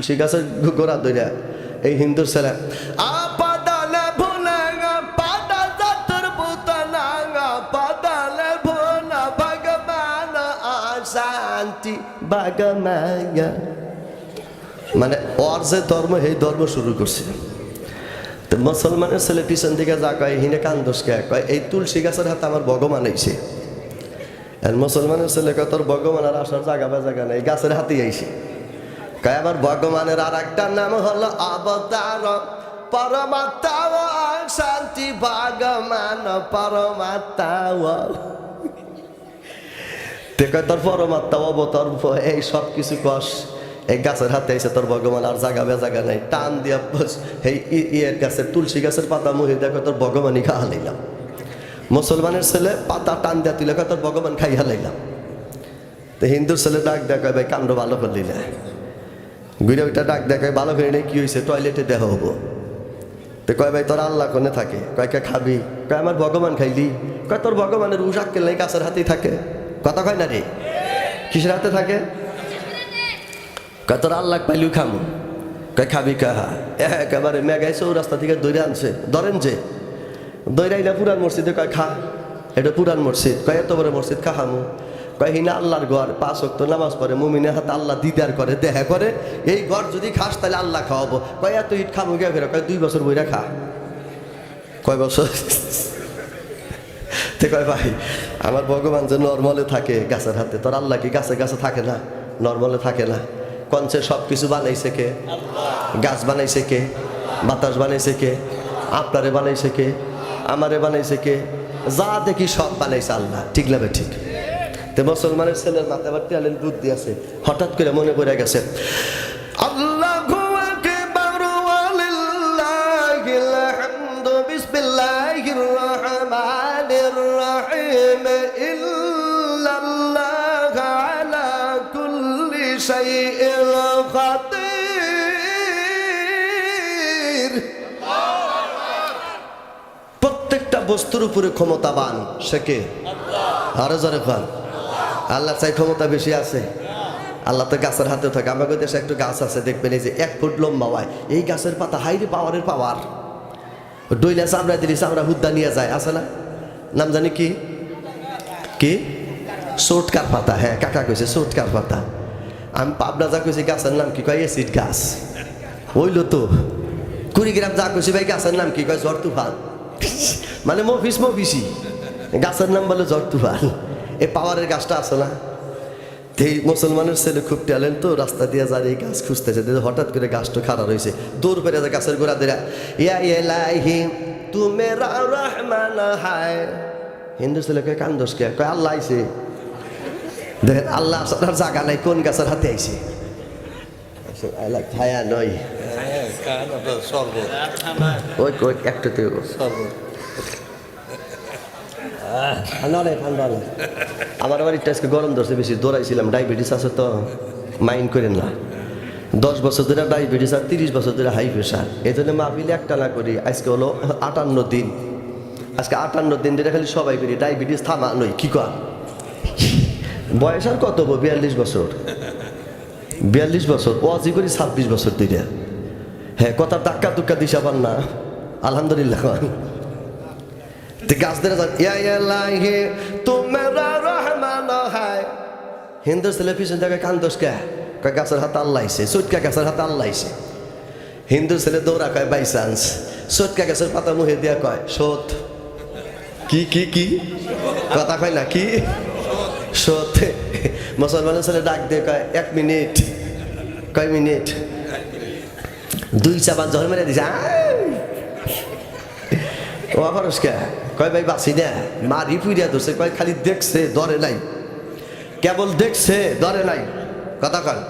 তুলসী গাছের গোড়া দইরা এই হিন্দুর ছেলে। আপাদালে ভুলেঙ্গা পাদা জাতর পুতনাঙ্গা পাদালে ভুনা ভগবান আশান্তি বাগমাঙ্গা মানে ওর যে ধর্ম সেই ধর্ম শুরু করছে। তো মুসলমানের ছেলে পিছন দিকে যা কয় হিনে কান্দোস কে কয় এই তুলসী গাছের হাতে আমার ভগবান আইছে। আর মুসলমানের ছেলে কয় তোর ভগবান আর আসার জায়গা বা জায়গা নেই গাছের হাতেই আইছে। আবার ভগবানের আর একটা নাম হলো অবতার। পরমাত্মা শান্তি, ভগবান পরমাত্মা কয়, তোর পরমাত্মা অবতার, এই সব কিছু কস। এই গাছের হাতে এসে তোর ভগবান আর জাগা বে জায়গা নাই। টান দিয়া এই ইয়ের গাছের তুলসী গাছের পাতা মুহি দেখো তোর ভগবানই খা হালাইলাম মুসলমানের ছেলে পাতা টান দিয়া তুলে তোর ভগবান খাই হালাইলাম তো হিন্দুর ছেলে ডাক দেখ ভাই, কাণ্ড ভালো করলি ঘুরে ওইটা ডাক দেখায়, ভালো করে নেই কি হয়েছে টয়লেটে দেহ হব। তো কয় ভাই, তোর আল্লাহ কোনে থাকে? কয়, কে খাবি? কয়, আমার ভগবান খাইলি? কয়, তোর ভগবানের উশাক কেলে গাছের হাতেই থাকে। কথা কয় না রে? কিসের হাতে থাকে? কয়, তোর আল্লাহ পাইলু খামু। কয়, খাবি কাহা? একেবারে মেঘাই রাস্তা থেকে দৌড়ে আনছে। ধরেন যে দৌড়াইলা পুরান মসজিদে কয়, খা। এটা পুরান মসজিদ। কয়, এত বড় মসজিদ খাহামু কয় হিনা আল্লাহর ঘর, পাঁচ অক্ত নামাজ পড়ে, মুমিনের হাতে আল্লাহ দিদার করে দেখা করে, এই ঘর যদি খাস তাহলে আল্লাহ খাওয়াবো। কয়, এত ইট খামু গে ফেরা কয়, দুই বছর বইরা খা। কয়, বছর? তে কয়, ভাই, আমার ভগবান যে নর্মলে থাকে গাছের হাতে, তোর আল্লাহ কি গাছে গাছে থাকে না? নর্মলে থাকে না? কঞ্চে সব কিছু বানাইছে কে? গাছ বানাইছে কে? বাতাস বানাইছে কে? আপনারে বানাইছে কে? আমারে বানাইছে কে? যা দেখি সব বানাইছে আল্লাহ। ঠিক লাগবে ঠিক? তে মুসলমানের ছেলের মাথায় আবার ট্যালেন্ট বুদ্ধি আছে, হঠাৎ করে মনে পড়ে গেছে প্রত্যেকটা বস্তুর উপরে ক্ষমতাবান, সে কে? আরও জরে খান আল্লাহ চাই ক্ষমতা বেশি আছে। আল্লাহ তো গাছের হাতে থাকে। আমাদের দেশে একটু গাছ আছে, দেখবেন এই যে এক ফুট লম্বা হয়। এই গাছের পাতা হাইরে পাওয়ারের পাওয়ার। ডইলা চামড়া দিলি, চামড়া হুদ্দা নিয়ে যায়, আছে না? নাম জানি কি? কি? সোটকার পাতা হ্যাঁ কাকা কইছে সোটকার পাতা। আমি পাবনা যা কইছি, গাছের নাম কি? কয় এসিড গাছ। ওইলো তো। কুড়িগ্রাম যা কইছি ভাই, গাছের নাম কি? কয় ঝড় তুফান মানে মফিস মফিসি গাছের নাম বলে ঝড় তুফান এই পাওয়ারের গাছটা আছে না? এই মুসলমানের ছেলে খুব ট্যালেন্ট তো রাস্তা দিয়ে যায় এই গাছ খুঁজতেছে। হঠাৎ করে গাছটা খারাপ হয়েছে দৌড় পেরে যায় গাছের গোড়া দিয়ে ইয়া ইলাহি তু মেরা রহমান হায়। হিন্দু ছেলেকে কান্দোস কে? কয় আল্লাহ আইছে। দেখেন আল্লাহ আসার জায়গা নাই কোন গাছের হাতে আইছে? আল্লাহ ছায়া নয়। ওই একটাতে শরবত নেই ঠান্ডা আমার বাড়িটা আজকে গরম ধরছে বেশি, দৌড়াইছিলাম, ডায়াবেটিস আছে তো, মাইন্ড করেন না। দশ বছর ধরে ডায়াবেটিস আর তিরিশ বছর ধরে হাই প্রেশার। এই জন্য মাহফিলে একটা না করি, আজকে হলো আটান্ন দিন। আজকে আটান্ন দিন ধরে খালি সবাই করি, ডায়াবেটিস থামা নই কি কর? বয়স আর কত বিয়াল্লিশ বছর? বিয়াল্লিশ বছর, ওয়াজি করি ছাব্বিশ বছর ধরে। হ্যাঁ কথা ধাক্কা টুক্কা দিশা পান না। আলহামদুলিল্লাহ। गाছ ধরে ইয়া তুমেরা রহমান হায়। হিন্দু ছেলে পিছন থেকে কান্দোস কে? গাছের হাতে আল্লাহ সুটকা গাছের হাতে আল্লাহ আইছে। হিন্দু ছেলে দৌড়া কয় বাই চান্স সুটকা গাছের পাতা মুহে দিয়া কয়, সত। কি কি কি? কথা কয় না, কি? সত। মুসলমানের ছেলে ডাক দিয়ে কয়, এক মিনিট। কয় মিনিট? দুই চাপান জল মেরে দিছে! ও খরচকে কয় ভাই বাসি না মারি পুইরা ধরছে, কয় খালি দেখছে, ধরে নাই। কেবল দেখছে, ধরে নাই। কথা কয়।